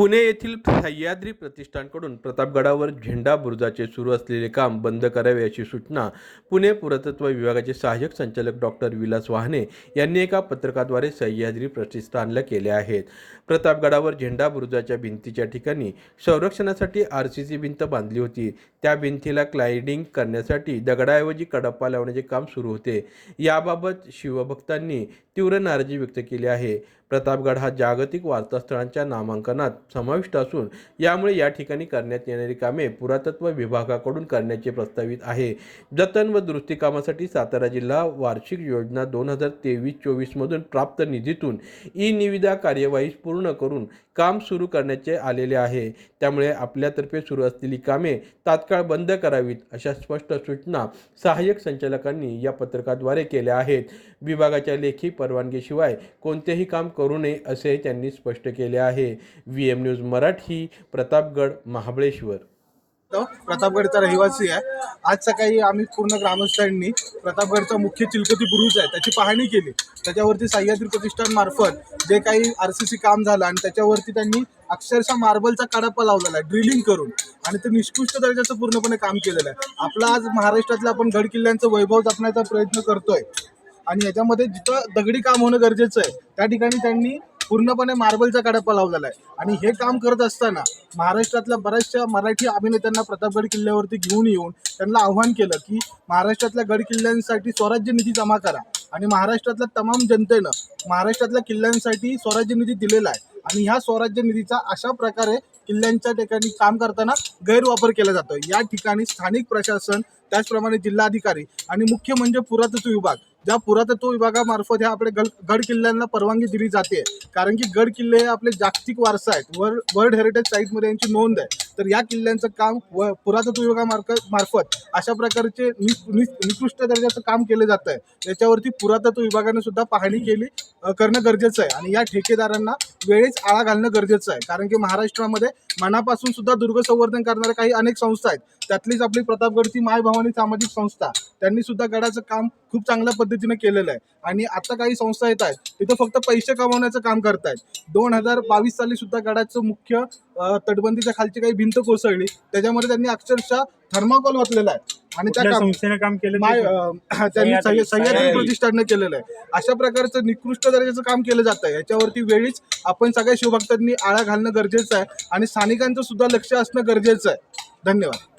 पुणे येथील सह्याद्री प्रतिष्ठानकडून प्रतापगडावर झेंडा बुरुजाचे सुरू असलेले काम बंद करावे अशी सूचना पुणे पुरातत्व विभागाचे सहाय्यक संचालक डॉक्टर विलास वाहने यांनी एका पत्रकाद्वारे सह्याद्री प्रतिष्ठानला केले आहेत. प्रतापगडावर झेंडा बुरुजाच्या भिंतीच्या ठिकाणी संरक्षणासाठी आर सी सी भिंत बांधली होती. त्या भिंतीला क्लायडिंग करण्यासाठी दगडाऐवजी कडप्पा लावण्याचे काम सुरू होते. याबाबत शिवभक्तांनी तीव्र नाराजी व्यक्त केली आहे. प्रतापगड हा जागतिक वारसास्थळांच्या नामांकनात समाविष्ट असून यामुळे या ठिकाणी करण्यात येणारी कामे पुरातत्व विभागाकडून करण्याचे प्रस्तावित आहे. जतन व दुरुस्ती कामासाठी सातारा जिल्हा वार्षिक योजना दोन हजार तेवीस चोवीसमधून प्राप्त निधीतून ई निविदा कार्यवाही पूर्ण करून काम सुरू करण्याचे आलेले आहे. त्यामुळे आपल्यातर्फे सुरू असलेली कामे तात्काळ बंद करावीत अशा स्पष्ट सूचना सहाय्यक संचालकांनी या पत्रकाद्वारे केल्या आहेत. विभागाच्या लेखी परवानगीशिवाय कोणतेही काम करू नये असे त्यांनी स्पष्ट केले आहे. V M news Marathi Pratapgad Mahabaleshwar. प्रतापगडचा रहिवासी आहे. आज सकाळी आम्ही पूर्ण ग्रामस्थांनी प्रतापगडचा मुख्य चिलकती बुरुज आहे त्याची पाहणी केली. त्याच्यावरती सह्याद्री प्रतिष्ठान मार्फत जे काही आर सी सी काम झालं आणि त्याच्यावरती त्यांनी अक्षरशः मार्बलचा कडप्पा लावलेला आहे ड्रिलिंग करून. आणि ते निष्कृष्ट दर्जाचं पूर्णपणे काम केलेलं आहे. आपला आज महाराष्ट्रातलं आपण गड किल्ल्यांचं वैभव जपण्याचा प्रयत्न करतोय. आणि याच्यामध्ये जिथं दगडी काम होणं गरजेचं आहे त्या ठिकाणी त्यांनी पूर्णपणे मार्बलचा कडप्पा लावलेला आहे. आणि हे काम करत असताना महाराष्ट्रातल्या बऱ्याचशा मराठी अभिनेत्यांना प्रतापगड किल्ल्यावरती घेऊन येऊन त्यांना आव्हान केलं की महाराष्ट्रातल्या गड किल्ल्यांसाठी स्वराज्य निधी जमा करा. आणि महाराष्ट्रातल्या तमाम जनतेनं महाराष्ट्रातल्या किल्ल्यांसाठी स्वराज्य निधी दिलेला आहे. आणि ह्या स्वराज्य निधीचा अशा प्रकारे किल्ल्यांच्या ठिकाणी काम करताना गैरवापर केला जातो या ठिकाणी स्थानिक प्रशासन त्याचप्रमाणे जिल्हाधिकारी आणि मुख्य म्हणजे पुरातत्व विभाग ज्या पुरातत्व विभागामार्फत ह्या आपल्या गड गड किल्ल्यांना परवानगी दिली जाते. कारण की गड किल्ले हे आपले जागतिक वारसा आहेत. वर्ल्ड वर्ल्ड हेरिटेज साईटमध्ये यांची नोंद आहे. तर या किल्ल्यांचं काम व पुरातत्व विभागामार्फत मार्फत अशा प्रकारचे नि- निकृष्ट दर्जाचं काम केलं जात आहे त्याच्यावरती पुरातत्व विभागाने सुद्धा पाहणी केली करणं गरजेचं आहे. आणि या ठेकेदारांना वेळेच आळा घालणं गरजेचं आहे. कारण की महाराष्ट्रामध्ये मनापासून सुद्धा दुर्ग संवर्धन करणाऱ्या काही अनेक संस्था आहेत. त्यातलीच आपली प्रतापगडची माय भवानी सामाजिक संस्था त्यांनी सुद्धा गडाचं काम खूप चांगल्या पद्धतीने केलेलं आहे. आणि आता काही संस्था येत आहेत तिथं फक्त पैसे कमवण्याचं काम करतायत. दोन हजार बावीस साली सुद्धा गडाचं मुख्य तटबंदीच्या खालची काही भिंत कोसळली. त्याच्यामध्ये त्यांनी अक्षरशः थर्माकोल वाचलेला आहे. आणि त्या संस्थेने काम केलं त्यांनी सह्य- सह्याद्री सह्याद्री. प्रतिष्ठाननं केलेलं आहे. अशा प्रकारचं निकृष्ट दर्जाचं काम केलं जातं आहे. याच्यावरती वेळीच आपण सगळ्या शिवभक्तांनी आळा घालणं गरजेचं आहे आणि स्थानिकांचं सुद्धा लक्ष असणं गरजेचं आहे. धन्यवाद.